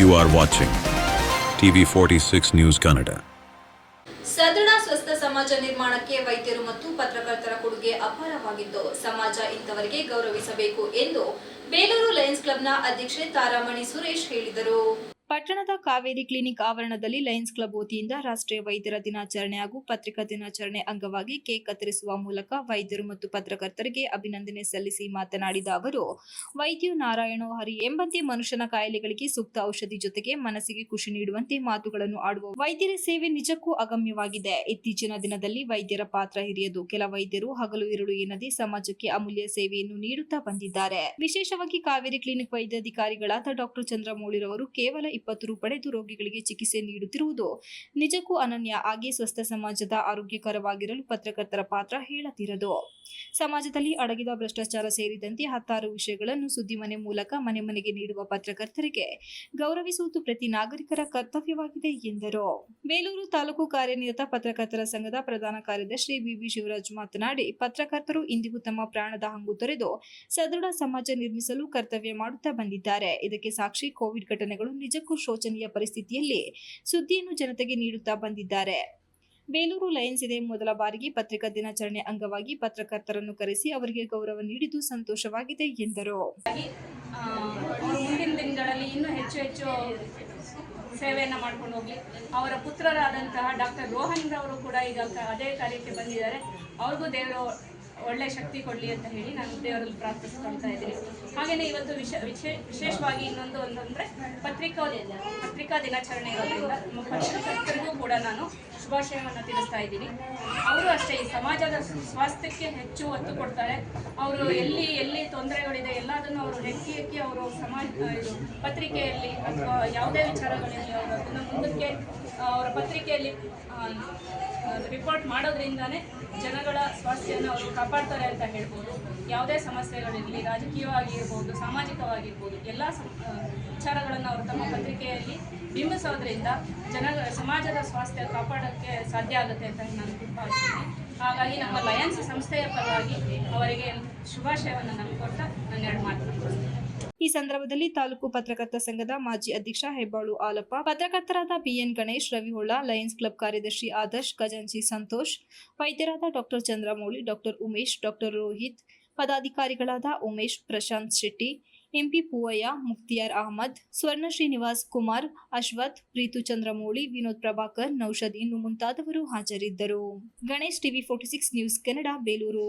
You are watching TV 46 News Kannada. ಸದೃಢ, ಸ್ವಸ್ಥ ಸಮಾಜ ನಿರ್ಮಾಣಕ್ಕೆ ವೈದ್ಯರು ಮತ್ತು ಪತ್ರಕರ್ತರ ಕೊಡುಗೆ ಅಪಾರವಾಗಿದ್ದು, ಸಮಾಜ ಇಂಥವರಿಗೆ ಗೌರವಿಸಬೇಕು ಎಂದು ಬೇಲೂರು ಲಯನ್ಸ್ ಕ್ಲಬ್ನ ಅಧ್ಯಕ್ಷೆ ತಾರಾಮಣಿ ಸುರೇಶ್ ಹೇಳಿದರು ಪಟ್ಟಣದ ಕಾವೇರಿ ಕ್ಲಿನಿಕ್ ಆವರಣದಲ್ಲಿ ಲಯನ್ಸ್ ಕ್ಲಬ್ ವತಿಯಿಂದ ರಾಷ್ಟ್ರೀಯ ವೈದ್ಯರ ದಿನಾಚರಣೆ ಹಾಗೂ ಪತ್ರಿಕಾ ದಿನಾಚರಣೆ ಅಂಗವಾಗಿ ಕೇಕ್ ಕತ್ತರಿಸುವ ಮೂಲಕ ವೈದ್ಯರು ಮತ್ತು ಪತ್ರಕರ್ತರಿಗೆ ಅಭಿನಂದನೆ ಸಲ್ಲಿಸಿ ಮಾತನಾಡಿದ ಅವರು, ವೈದ್ಯು ನಾರಾಯಣೋ ಹರಿ ಎಂಬಂತೆ ಮನುಷ್ಯನ ಕಾಯಿಲೆಗಳಿಗೆ ಸೂಕ್ತ ಔಷಧಿ ಜೊತೆಗೆ ಮನಸ್ಸಿಗೆ ಖುಷಿ ನೀಡುವಂತೆ ಮಾತುಗಳನ್ನು ಆಡುವ ವೈದ್ಯರ ಸೇವೆ ನಿಜಕ್ಕೂ ಅಗಮ್ಯವಾಗಿದೆ. ಇತ್ತೀಚಿನ ದಿನದಲ್ಲಿ ವೈದ್ಯರ ಪಾತ್ರ ಹಿರಿಯದು. ಕೆಲ ವೈದ್ಯರು ಹಗಲು ಇರುಳು ಎನ್ನದೇ ಸಮಾಜಕ್ಕೆ ಅಮೂಲ್ಯ ಸೇವೆಯನ್ನು ನೀಡುತ್ತಾ ಬಂದಿದ್ದಾರೆ. ವಿಶೇಷವಾಗಿ ಕಾವೇರಿ ಕ್ಲಿನಿಕ್ ವೈದ್ಯಾಧಿಕಾರಿಗಳಾದ ಡಾಕ್ಟರ್ ಚಂದ್ರಮೌಳಿರವರು ಕೇವಲ ಇಪ್ಪತ್ತು ರು ಪಡೆದು ರೋಗಿಗಳಿಗೆ ಚಿಕಿತ್ಸೆ ನೀಡುತ್ತಿರುವುದು ನಿಜಕ್ಕೂ ಅನನ್ಯ. ಹಾಗೆ ಸ್ವಸ್ಥ ಸಮಾಜದ ಆರೋಗ್ಯಕರವಾಗಿರಲು ಪತ್ರಕರ್ತರ ಪಾತ್ರ ಹೇಳತಿರದು. ಸಮಾಜದಲ್ಲಿ ಅಡಗಿದ ಭ್ರಷ್ಟಾಚಾರ ಸೇರಿದಂತೆ ಹತ್ತಾರು ವಿಷಯಗಳನ್ನು ಸುದ್ದಿಮನೆ ಮೂಲಕ ಮನೆ ಮನೆಗೆ ನೀಡುವ ಪತ್ರಕರ್ತರಿಗೆ ಗೌರವಿಸುವುದು ಪ್ರತಿ ನಾಗರಿಕರ ಕರ್ತವ್ಯವಾಗಿದೆ ಎಂದರು. ಬೇಲೂರು ತಾಲೂಕು ಕಾರ್ಯನಿರತ ಪತ್ರಕರ್ತರ ಸಂಘದ ಪ್ರಧಾನ ಕಾರ್ಯದರ್ಶಿ ಬಿಬಿ ಶಿವರಾಜ್ ಮಾತನಾಡಿ, ಪತ್ರಕರ್ತರು ಇಂದಿಗೂ ತಮ್ಮ ಪ್ರಾಣದ ಹಂಗು ತೊರೆದು ಸದೃಢ ಸಮಾಜ ನಿರ್ಮಿಸಲು ಕರ್ತವ್ಯ ಮಾಡುತ್ತಾ ಬಂದಿದ್ದಾರೆ. ಇದಕ್ಕೆ ಸಾಕ್ಷಿ ಕೋವಿಡ್ ಘಟನೆಗಳು ನಿಜಕ್ಕೂ ಶೋಚನೀಯ ಪರಿಸ್ಥಿತಿಯಲ್ಲಿ ಸುದ್ದಿಯನ್ನು ಜನತೆಗೆ ನೀಡುತ್ತಾ ಬಂದಿದ್ದಾರೆ. ಬೇಲೂರು ಲಯನ್ಸ್ ಇದೆ. ಮೊದಲ ಬಾರಿಗೆ ಪತ್ರಿಕಾ ದಿನಾಚರಣೆ ಅಂಗವಾಗಿ ಪತ್ರಕರ್ತರನ್ನು ಕರೆಸಿ ಅವರಿಗೆ ಗೌರವ ನೀಡಿದ್ದು ಸಂತೋಷವಾಗಿದೆ ಎಂದರು. ಮುಂದಿನ ದಿನಗಳಲ್ಲಿ ಇನ್ನೂ ಹೆಚ್ಚು ಹೆಚ್ಚು ಸೇವೆಯನ್ನು ಮಾಡ್ಕೊಂಡು ಹೋಗಿ ಅವರ ಪುತ್ರರಾದಂತಹ ಡಾಕ್ಟರ್ ರೋಹನ್ ರವರು ಕೂಡ ಈಗ ಅದೇ ಕಾರ್ಯಕ್ಕೆ ಬಂದಿದ್ದಾರೆ. ಅವ್ರಿಗೂ ದೇವರು ಒಳ್ಳೆ ಶಕ್ತಿ ಕೊಡಲಿ ಅಂತ ಹೇಳಿ ನಾನು ದೇವರಲ್ಲಿ ಪ್ರಾರ್ಥಿಸ್ಕೊಳ್ತಾ ಇದ್ದೀನಿ. ಹಾಗೆಯೇ ಇವತ್ತು ವಿಶ, ವಿಶೇ- ವಿಶೇಷವಾಗಿ ಇನ್ನೊಂದು ಒಂದಂದ್ರೆ ಪತ್ರಿಕಾ ಪತ್ರಿಕಾ ದಿನಾಚರಣೆ ಇರೋದ್ರಿಂದ ಕೂಡ ನಾನು ಶುಭಾಶಯವನ್ನು ತಿಳಿಸ್ತಾ ಇದ್ದೀನಿ. ಅವರು ಅಷ್ಟೇ, ಈ ಸಮಾಜದ ಸ್ವಾಸ್ಥ್ಯಕ್ಕೆ ಹೆಚ್ಚು ಒತ್ತು ಕೊಡ್ತಾರೆ. ಅವರು ಎಲ್ಲಿ ಎಲ್ಲಿ ತೊಂದರೆಗಳಿದೆ, ಎಲ್ಲದನ್ನು ಅವರು ಹೆಕ್ಕಿ ಹೆಕ್ಕಿ ಅವರು ಸಮಾಜ ಪತ್ರಿಕೆಯಲ್ಲಿ ಅಥವಾ ಯಾವುದೇ ವಿಚಾರಗಳಿರಲಿ ಅವರು ಅದನ್ನು ಮುಂದಕ್ಕೆ, ಅವರ ಪತ್ರಿಕೆಯಲ್ಲಿ ರಿಪೋರ್ಟ್ ಮಾಡೋದ್ರಿಂದನೇ ಜನಗಳ ಸ್ವಾಸ್ಥ್ಯವನ್ನು ಅವರು ಕಾಪಾಡ್ತಾರೆ ಅಂತ ಹೇಳ್ಬೋದು. ಯಾವುದೇ ಸಮಸ್ಯೆಗಳಿರಲಿ, ರಾಜಕೀಯವಾಗಿರ್ಬೋದು, ಸಾಮಾಜಿಕವಾಗಿರ್ಬೋದು, ಎಲ್ಲ ವಿಚಾರಗಳನ್ನು ಅವರು ತಮ್ಮ ಪತ್ರಿಕೆಯಲ್ಲಿ ಬಿಂಬಿಸೋದ್ರಿಂದ ಜನಗಳ, ಸಮಾಜದ ಸ್ವಾಸ್ಥ್ಯ ಕಾಪಾಡೋಕ್ಕೆ ಸಾಧ್ಯ ಆಗುತ್ತೆ ಅಂತ ನಾನು ಭಾವಿಸ್ತೀನಿ ಹಾಗಾಗಿ ನಮ್ಮ ಲಯನ್ಸ್ ಸಂಸ್ಥೆಯ ಪರವಾಗಿ ಅವರಿಗೆ ಶುಭಾಶಯವನ್ನು ನಾನು ನನ್ನ ಎರಡು ಮಾತನ್ನು ಮುಗಿಸ್ತೀನಿ. ಈ ಸಂದರ್ಭದಲ್ಲಿ ತಾಲೂಕು ಪತ್ರಕರ್ತ ಸಂಘದ ಮಾಜಿ ಅಧ್ಯಕ್ಷ Hebbalu Alappa, ಪತ್ರಕರ್ತರಾದ BN Ganesh Raviholla lions club ಕಾರ್ಯದರ್ಶಿ ಆದರ್ಶ್, ಖಜಾಂಚಿ Santosh, ವೈದ್ಯರಾದ doctor Chandramouli, doctor Umesh, doctor Rohit, ಪದಾಧಿಕಾರಿಗಳಾದ Umesh, Prashanth Shetty MP Poovaiah Mukhtiyar Ahmed, Swarna Srinivas Kumar, Ashwath, Preethu Chandramouli, Vinod Prabhakar Naushad ಇನ್ನು ಮುಂತಾದವರು ಹಾಜರಿದ್ದರು. Ganesh TV forty six news Kannada, Belur.